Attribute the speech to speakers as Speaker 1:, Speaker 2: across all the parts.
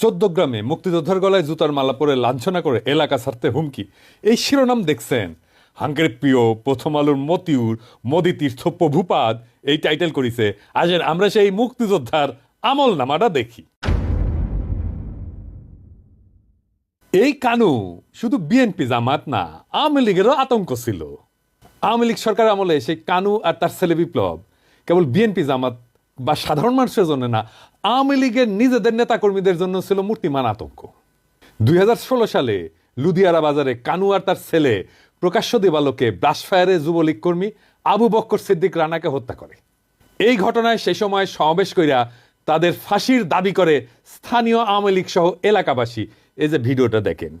Speaker 1: চোদ্দ গ্রামে মুক্তিযোদ্ধার গলায় জুতার মালা পরে লাঞ্ছনা করে এলাকা ছাড়তে হুমকি। এই শিরোনাম দেখছেন হাঙ্কের প্রিয় প্রথম আলোর মতিউর, মোদি তীর্থ প্রভুপাদ এই টাইটেল করিছে আসেন আমরা সেই মুক্তিযোদ্ধার আমল নামাটা দেখি। এই কানু শুধু বিএনপি জামাত না, আওয়ামী লীগেরও আতঙ্ক ছিল। আওয়ামী লীগ সরকার আমলে সেই কানু আর তার ছেলে বিপ্লব কেবল বিএনপি জামাত বা সাধারণ মানুষের জন্য না আওয়ামী লীগের নিজেদের নেতাকর্মীদের জন্য ছিল মূর্তিমান আতঙ্ক দুই সালে লুধিয়ারা বাজারে কানু আর তার ছেলে প্রকাশ্য দেবালোকে ব্রাশফায়ারে যুবলীগ কর্মী আবু বক্কর সিদ্দিক রানাকে হত্যা করে এই ঘটনায় সে সময় সমাবেশ কইরা তাদের ফাঁসির দাবি করে স্থানীয় আওয়ামী লীগ সহ এলাকাবাসী এই যে ভিডিওটা দেখেন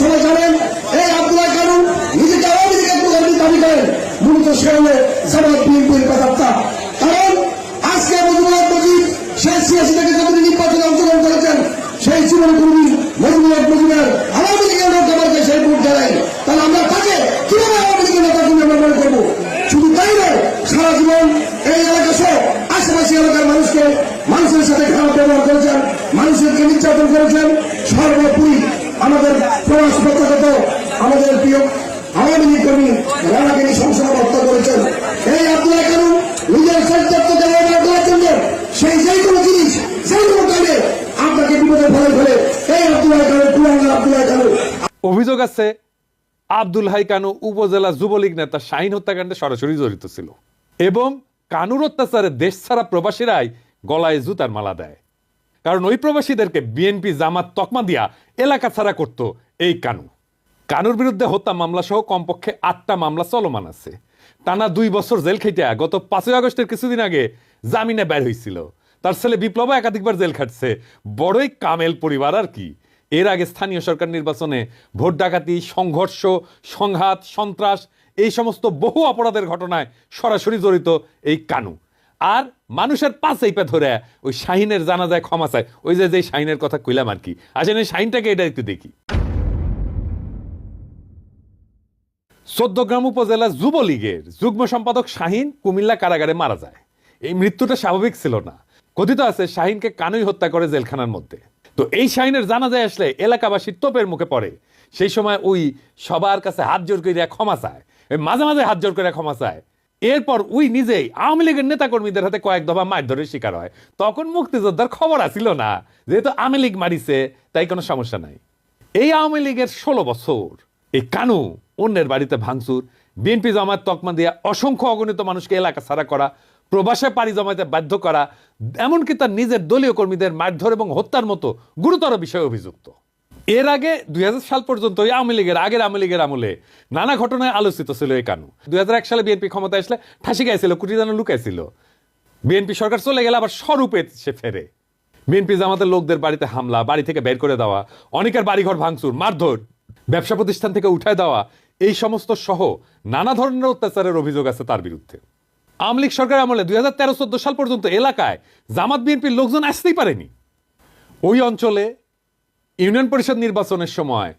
Speaker 2: সবাই জানেন এই সে হলো জামাত বিএনপির কথাবার্তা। কারণ আজকে মজুমুল্লাহ মজিদ শেখ সিয়াসি থেকে নির্বাচনে অংশগ্রহণ করেছেন, সেই জীবন কর্মী মজুমুল্লাহ মজুমের আওয়ামী লীগের লোক সেই ভোট দেয় তাহলে আমরা তাকে কীভাবে আওয়ামী লীগের নেতা তুমি মনে করব? শুধু তাই নয়, সারা জীবন এই এলাকা সহ আশেপাশে এলাকার মানুষকে মানুষের সাথে খারাপ ব্যবহার করেছেন, মানুষেরকে নির্যাতন করেছেন। সর্বোপরি আমাদের প্রবাস প্রত্যাগত আমাদের প্রিয় আওয়ামী কর্মী রানাকে হত্যা করেছেন। এই আব্দুল্লাহ কানু নিজের সেই যে কোনো জিনিস, যে কোনো কাজে আপনাকে বিপদে এই
Speaker 1: অভিযোগ আছে, আব্দুল হাই কানু উপজেলা যুবলীগ নেতা শাহিন হত্যাকাণ্ডে সরাসরি জড়িত ছিল। এবং কানুর অত্যাচারে দেশ ছাড়া প্রবাসীরাই গলায় জুতার মালা দেয়। কারণ ওই প্রবাসীদেরকে বিএনপি জামাত তকমা দিয়া এলাকা ছাড়া করত এই কানু। কানুর বিরুদ্ধে হত্যা মামলা সহ কমপক্ষে আটটা মামলা চলমান আছে। টানা দুই বছর জেল খেটে গত পাঁচই আগস্টের কিছুদিন আগে জামিনে বের হয়েছিল তার ছেলে বিপ্লব একাধিকবার জেল খাটছে। বড়ই কামেল পরিবার আর কি। এর আগে স্থানীয় সরকার নির্বাচনে ভোট ডাকাতি, সংঘর্ষ, সংঘাত, সন্ত্রাস এই সমস্ত বহু অপরাধের ঘটনায় সরাসরি জড়িত এই কানু। আর মানুষের পাশেই পে ধরে ওই শাহিনের জানা যায় ক্ষমা চায়। ওই যে যে শাহিনের কথা কইলাম আর কি। আসেন এই শাহিনটাকে এটা একটু দেখি। চোদ্দগ্রাম উপজেলা যুবলীগের যুগ্ম সম্পাদক শাহিন কুমিল্লা কারাগারে মারা যায়। এই মৃত্যুটা স্বাভাবিক ছিল না। কথিত আছে, শাহিনকে কানুই হত্যা করে জেলখানার মধ্যে। তো এই শাহিনের জানাজায় আসলে এলাকাবাসী তোপের মুখে পড়ে। সেই সময় ওই সবার কাছে হাত জোর করে ক্ষমা চায়। ওই মাঝে মাঝে হাত জোর করে ক্ষমা চায়। এরপর উই নিজেই আওয়ামী লীগের নেতাকর্মীদের হাতে কয়েক দফা মারধরের শিকার হয়। তখন মুক্তিযোদ্ধার খবর আসিল না, যেহেতু আওয়ামী লীগ মারিছে, তাই কোনো সমস্যা নাই। এই আওয়ামী লীগের ষোলো বছর এই কানু অন্যের বাড়িতে ভাঙচুর। বিএনপি জামাত তকমা দিয়া অসংখ্য অগণিত মানুষকে এলাকা ছাড়া করা, প্রবাসে পাড়ি জমাতে বাধ্য করা, এমনকি তার নিজের দলীয় কর্মীদের মারধর এবং হত্যার মতো গুরুতর বিষয়ে অভিযুক্ত। এর আগে দুই সাল পর্যন্ত এই আওয়ামী লীগের আগের আওয়ামী লীগের আমলে নানা ঘটনায় আলোচিত ছিল এই কানু। দুই হাজার এক সালে বিএনপি ক্ষমতায় আসলে ফাঁসি গাইছিল, কুটি যেন লুকাইছিল। বিএনপি সরকার চলে গেলে আবার স্বরূপে সে ফেরে। বিএনপি জামাতের লোকদের বাড়িতে হামলা, বাড়ি থেকে বের করে দেওয়া, অনেকের বাড়িঘর ভাঙচুর, মারধর। ব্যবসা প্রতিষ্ঠান থেকে উঠায় দেওয়া এই সমস্ত সহ নানা ধরনের অত্যাচারের অভিযোগ আছে তার বিরুদ্ধে। আওয়ামী লীগ সরকার আমলে দুই হাজার তেরো চোদ্দ সাল পর্যন্ত এলাকায় জামাত বিএনপির লোকজন আসতেই পারেনি। ওই অঞ্চলে ইউনিয়ন পরিষদ নির্বাচনের সময়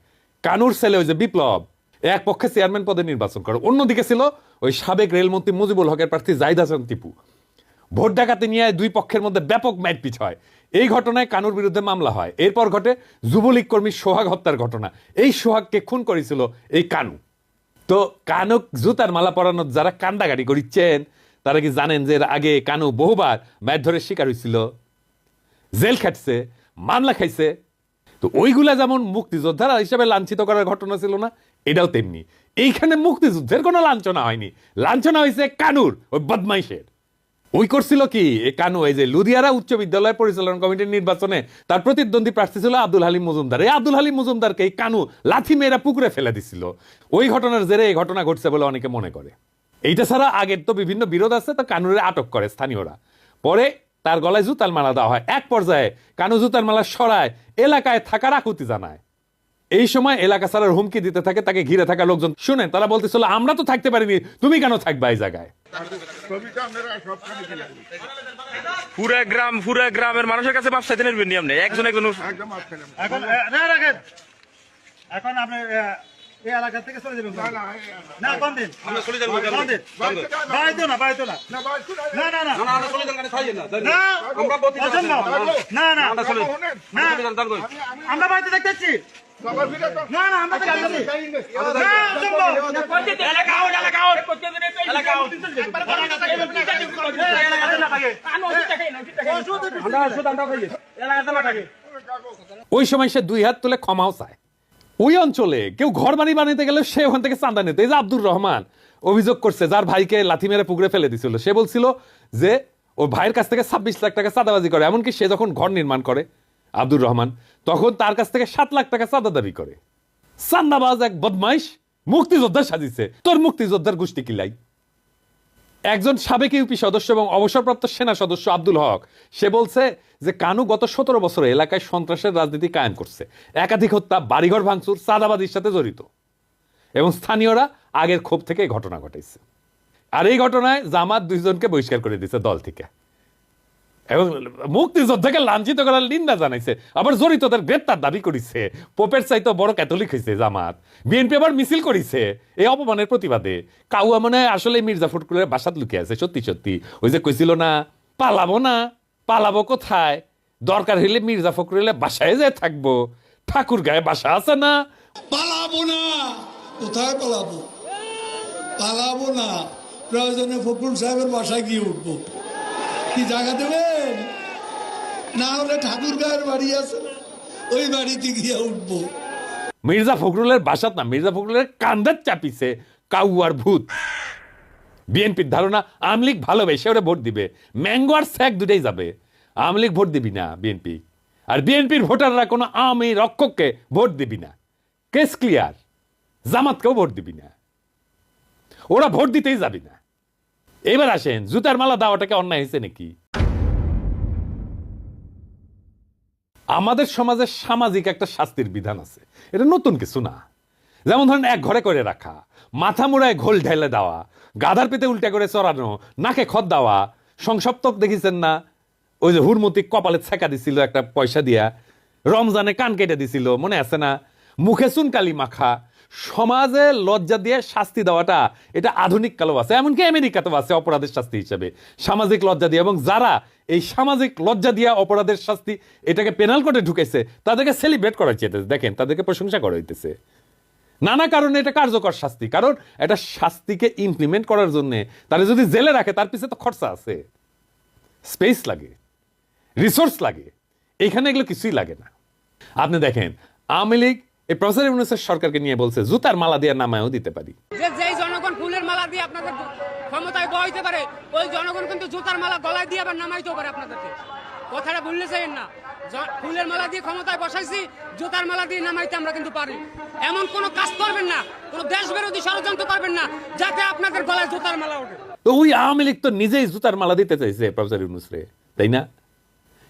Speaker 1: কানুর ছেলে ওই যে বিপ্লব এক পক্ষে চেয়ারম্যান পদে নির্বাচন করে। অন্যদিকে ছিল ওই সাবেক রেলমন্ত্রী মুজিবুল হকের প্রার্থী জাহিদ হাসান টিপু। ভোট ডাকাতি নিয়ে দুই পক্ষের মধ্যে ব্যাপক মারপিট হয়। এই ঘটনায় কানুর বিরুদ্ধে মামলা হয়। এরপর ঘটে যুবলীগ কর্মী সোহাগ হত্যার ঘটনা। এই সোহাগকে খুন করেছিল এই কানু। তো কানুক জুতার মালা পরানোর যারা কান্দাগাড়ি করিচ্ছেন, তারা কি জানেন যে আগে কানু বহুবার ম্যাট ধরে শিকার হয়েছিল? জেল খাটছে, মামলা খাইছে। তো ওইগুলা যেমন মুক্তিযোদ্ধারা হিসেবে লাঞ্ছিত করার ঘটনা ছিল না, এটাও তেমনি। এইখানে মুক্তিযুদ্ধের কোনো লাঞ্ছনা হয়নি। লাঞ্ছনা হয়েছে কানুর ওই বদমাইশের। ওই করছিল কি? এ কানু, এই যে লুধিয়ারা উচ্চ বিদ্যালয় পরিচালনা কমিটির নির্বাচনে তার প্রতিদ্বন্দ্বী প্রার্থী ছিল আব্দুল হালিম মজুমদার। এই আব্দুল হালিম মজুমদারকে এই কানু লাথি মেয়েরা পুকুরে ফেলে দিছিল। ওই ঘটনার জেরে এই ঘটনা ঘটছে বলে অনেকে মনে করে। এইটা ছাড়া আগের তো বিভিন্ন বিরোধ আছে, তো কানুরে আটক করে স্থানীয়রা। পরে তার গলায় জুতার মালা দেওয়া হয়। এক পর্যায়ে কানু জুতার মালা সরায়, এলাকায় থাকার আকুতি জানায়। এই সময় এলাকা ছাড়ার হুমকি দিতে থাকে, তাকে ঘিরে থাকা লোকজন শুনে তারা বলতেছিল, আমরা তো থাকতে পারিনি, তুমি কেন থাকবা এই জায়গায়?
Speaker 3: পুরা গ্রাম পুরা গ্রামের মানুষের কাছে মাপ চাইতে নেবেন আপনি একজন একজন
Speaker 4: এখন এ, না রাখেন। এখন আপনি এই এলাকা থেকে চলে যাবেন
Speaker 5: না, না, এই-
Speaker 4: না কোন দিন
Speaker 3: আমরা চলে যাব
Speaker 4: কোন দিন
Speaker 5: বাড়িতে যান। না।
Speaker 4: বাড়িতে না। না
Speaker 5: না,
Speaker 4: না না। না
Speaker 3: না আমরা চলে যান গাড়ি খাইয়ে না
Speaker 4: না
Speaker 3: আমরা প্রতিদিন
Speaker 4: অসম্ভব। না। না
Speaker 5: বাবা, শুনেন।
Speaker 4: না
Speaker 3: চলে যান দান কই
Speaker 5: আমি- আমি-
Speaker 4: আমরা বাড়িতে দেখতেছি।
Speaker 1: ওই সময় সে দুই হাত তুলে ক্ষমাও চায় ওই অঞ্চলে কেউ ঘর বাড়ি বানাইতে গেলে সে ওখান থেকে চাঁদা নিতে এই যে আব্দুর রহমান অভিযোগ করছে যার ভাইকে লাথি মেরে পুকুরে ফেলে দিছিল সে বলছিল যে ওর ভাইয়ের কাছ থেকে ছাব্বিশ লাখ টাকা চাঁদাবাজি করে এমনকি সে যখন ঘর নির্মাণ করে আব্দুর রহমান তখন তার কাছ থেকে সাত লাখ টাকা চাঁদা দাবি করে। চান্দাবাজ এক বদমাইশ মুক্তিযোদ্ধা সাজিছে। তোর মুক্তিযোদ্ধার গোষ্ঠী কিলাই একজন সাবেক ইউপি সদস্য এবং অবসরপ্রাপ্ত সেনা সদস্য আব্দুল হক, সে বলছে যে কানু গত সতেরো বছরে এলাকায় সন্ত্রাসের রাজনীতি কায়েম করছে। একাধিক হত্যা, বাড়িঘর ভাঙচুর চাঁদাবাদির সাথে জড়িত। এবং স্থানীয়রা আগের ক্ষোভ থেকে ঘটনা ঘটাইছে। আর এই ঘটনায় জামাত দুইজনকে বহিষ্কার করে দিয়েছে দল থেকে। এবং মুক্তিযোদ্ধাকে লাঞ্ছিত করার নিন্দা জানাইছে। আবার জড়িতদের গ্রেপ্তার দাবি করেছে। পোপের চাইতে বড় ক্যাথলিক হয়েছে জামাত। বিএনপি আবার মিছিল করেছে এই অপমানের প্রতিবাদে। কাউয়া মনে আসলে মির্জা ফটকুলের বাসাত লুকিয়ে আছে, সত্যি সত্যি। ওই যে কইছিল না, পালাবো না, পালাবো কোথায়? দরকার হইলে মির্জা ফখরুলের বাসায় যে থাকব। ঠাকুর গায়ে বাসা আছে না?
Speaker 6: পালাবো না, কোথায় পালাবো? পালাবো না, প্রয়োজনে ফখরুল সাহেবের বাসায় গিয়ে উঠবো। কি জায়গা দেবেন না হলে ঠাকুর গায়ের বাড়ি আছে। ওই বাড়িতে গিয়ে উঠবো।
Speaker 1: মির্জা ফখরুলের বাসাত না, মির্জা ফখরুলের কান্দার চাপিছে কাউয়ার ভূত। বিএনপির ধারণা আমলিক ভালোবেসে ওরা ভোট দিবে। ম্যাঙ্গো আর স্যাক দুটাই যাবে। আমলিক ভোট দিবি না বিএনপি। আর বিএনপির ভোটাররা কোনো আমি রক্ষককে ভোট দিবি না। Case clear? জামাতকেও ভোট দিবি না। ওরা ভোট দিতেই যাবি না। এবার আসেন, জুতার মালা দেওয়াটাকে অন্যায় হয়েছে নাকি? আমাদের সমাজে সামাজিক একটা শাস্তির বিধান আছে। এটা নতুন কিছু না। যেমন ধরেন এক ঘরে করে রাখা, মাথা মুড়ায় ঘোল ঢেলে দেওয়া, গাধার পেতে উল্টা করে চড়ানো, নাকে খত দেওয়া, সংসপ্তক দেখিছেন না? ওই যে হুরমতি কপালে ছেঁকা দিছিল একটা পয়সা দিয়া, রমজানে কান কেটে দিছিল, মনে আছে না? মুখে চুনকালি মাখা সমাজে লজ্জা দিয়ে শাস্তি দেওয়াটা এটা আধুনিক কালেও আছে, এমনকি আমেরিকাতেও আছে অপরাধের শাস্তি হিসেবে। সামাজিক লজ্জা দিয়ে এবং যারা এই সামাজিক লজ্জা দিয়া অপরাধের শাস্তি এটাকে পেনাল কোর্টে ঢুকেছে তাদেরকে সেলিব্রেট করা হইতেছে দেখেন, তাদেরকে প্রশংসা করা হইতেছে। নানা কারণে এটা কার্যকর শাস্তি, কারণ এটা শাস্তিকে ইমপ্লিমেন্ট করার জন্য তারা যদি জেলে রাখে, তার পিছনে তো খরচা আছে। স্পেস লাগে রিসোর্স লাগে, এখানে এগুলো কিছুই লাগে না। আপনি দেখেন, আওয়ামী লীগ এই প্রফেসর ইউনুসের সরকারকে নিয়ে বলছে জুতার মালা দিয়ে নামায়ও দিতে পারি।
Speaker 7: যে যেই জনগণ ফুলের মালা দিয়ে আপনাদের ক্ষমতায় বইতে পারে ওই জনগণ কিন্তু জুতার মালা গলায় দিয়ে আবার নামাইতেও পারে আপনাদেরকে। কথাটা ভুললে চাইেন না। ফুলের মালা দিয়ে ক্ষমতায় বসাইছি জুতার মালা দিয়ে নামাইতে আমরা কিন্তু পারি। এমন কোনো কাজ করবেন না কোনো দেশ বিরোধী ষড়যন্ত্র করবেন না যাতে আপনাদের গলায় জুতার মালা ওঠে।
Speaker 1: তো ওই আওয়ামী লীগ তো নিজেই জুতার মালা দিতে চাইছে প্রফেসর ইউনুস রে তাই না?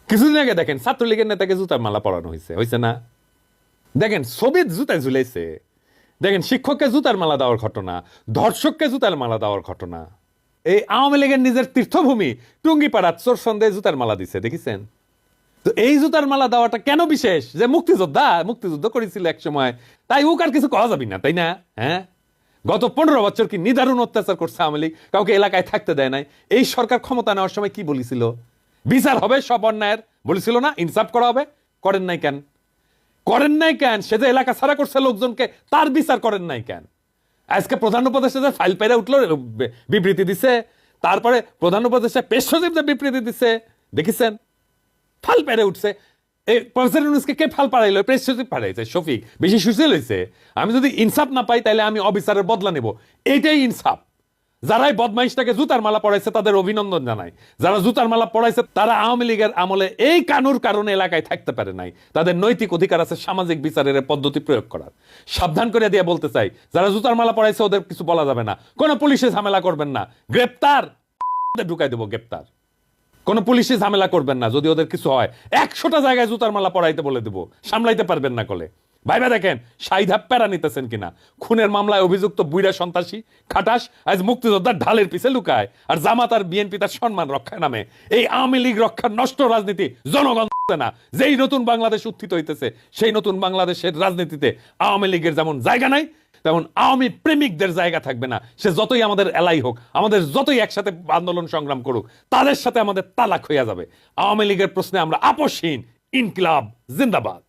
Speaker 1: কিছুদিন আগে দেখেন ছাত্রলীগের নেতাকে জুতার মালা পরানো হয়েছে হয়েছে না? দেখেন ছবির জুতায় ঝুলাইছে। দেখেন শিক্ষককে জুতার মালা দেওয়ার ঘটনা, ধর্ষককে জুতার মালা দেওয়ার ঘটনা। এই আওয়ামী লীগের নিজের তীর্থভূমি টুঙ্গিপাড়া চোর সন্দেহে জুতার মালা দিছে, দেখেছেন? তো এই জুতার মালা দেওয়াটা কেন বিশেষ? যে মুক্তিযোদ্ধা, মুক্তিযুদ্ধ করেছিল এক সময়। তাই উক আর কিছু কওয়া যাবি না, তাই না? হ্যাঁ? গত পনেরো বছর কি নিদারুণ অত্যাচার করছে আওয়ামী লীগ? কাউকে এলাকায় থাকতে দেয় নাই। এই সরকার ক্ষমতা নেওয়ার সময় কি বলেছিল? বিচার হবে, সব অন্যায়ের। বলেছিল না, ইনসাফ করা হবে। করেন নাই কেন? করেন নাই কেন? সে যে এলাকা ছাড়া করছে লোকজনকে, তার বিচার করেন নাই কেন? আজকে প্রধান উপদেষ্টা যে ফাইল পেরে উঠল বিবৃতি দিছে, তারপরে প্রধান উপদেষ্টা পেশ সচিব যে বিবৃতি দিছে, দেখেছেন? ফাল পেরে উঠছে। এই প্রফেসর ইউনুসকে কে ফাল পাড়াইলো? প্রেস সচিব পাঠাইছে শফিক। বেশি সুশীল হয়েছে আমি যদি ইনসাফ না পাই তাহলে আমি অবিচারের বদলা নেব। এইটাই ইনসাফ। যারাই বদমাইশটাকে জুতার মালা পড়াইছে তাদের অভিনন্দন জানাই। যারা জুতার মালা পড়াইছে তারা আওয়ামী লীগের আমলে এই কানুর কারণে এলাকায় থাকতে পারে নাই। তাদের নৈতিক অধিকার আছে, সামাজিক বিচারের পদ্ধতি প্রয়োগ করার। সাবধান করে দিয়ে বলতে চাই, যারা জুতার মালা পড়াইছে ওদের কিছু বলা যাবে না। কোনো পুলিশে ঝামেলা করবেন না। গ্রেপ্তার! ঢুকাই দেবো গ্রেপ্তার। কোনো পুলিশে ঝামেলা করবেন না, যদি ওদের কিছু হয়। একশোটা জায়গায় জুতার মালা পড়াইতে বলে দেবো। সামলাইতে পারবেন না কলে। ভাইবা দেখেন, সাইধা প্যারা নিতেছেন কিনা? খুনের মামলায় অভিযুক্ত বুইরা সন্ত্রাসী, খাটাস, আজ মুক্তিযোদ্ধার ঢালের পিছে লুকায়, আর জামাত আর বিএনপি তার সম্মান রক্ষায় নামে। এই আওয়ামী লীগ রক্ষার নষ্ট রাজনীতি জনগণ না। যেই নতুন বাংলাদেশ উত্থিত হইতেছে, সেই নতুন বাংলাদেশের রাজনীতিতে আওয়ামী লীগের যেমন জায়গা নাই, তেমন আওয়ামী প্রেমিকদের জায়গা থাকবে না। সে যতই আমাদের এলাই হোক, আমাদের যতই একসাথে আন্দোলন সংগ্রাম করুক, তাদের সাথে আমাদের তালাক হইয়া যাবে। আওয়ামী লীগের প্রশ্নে আমরা আপসহীন ইনকিলাব, জিন্দাবাদ।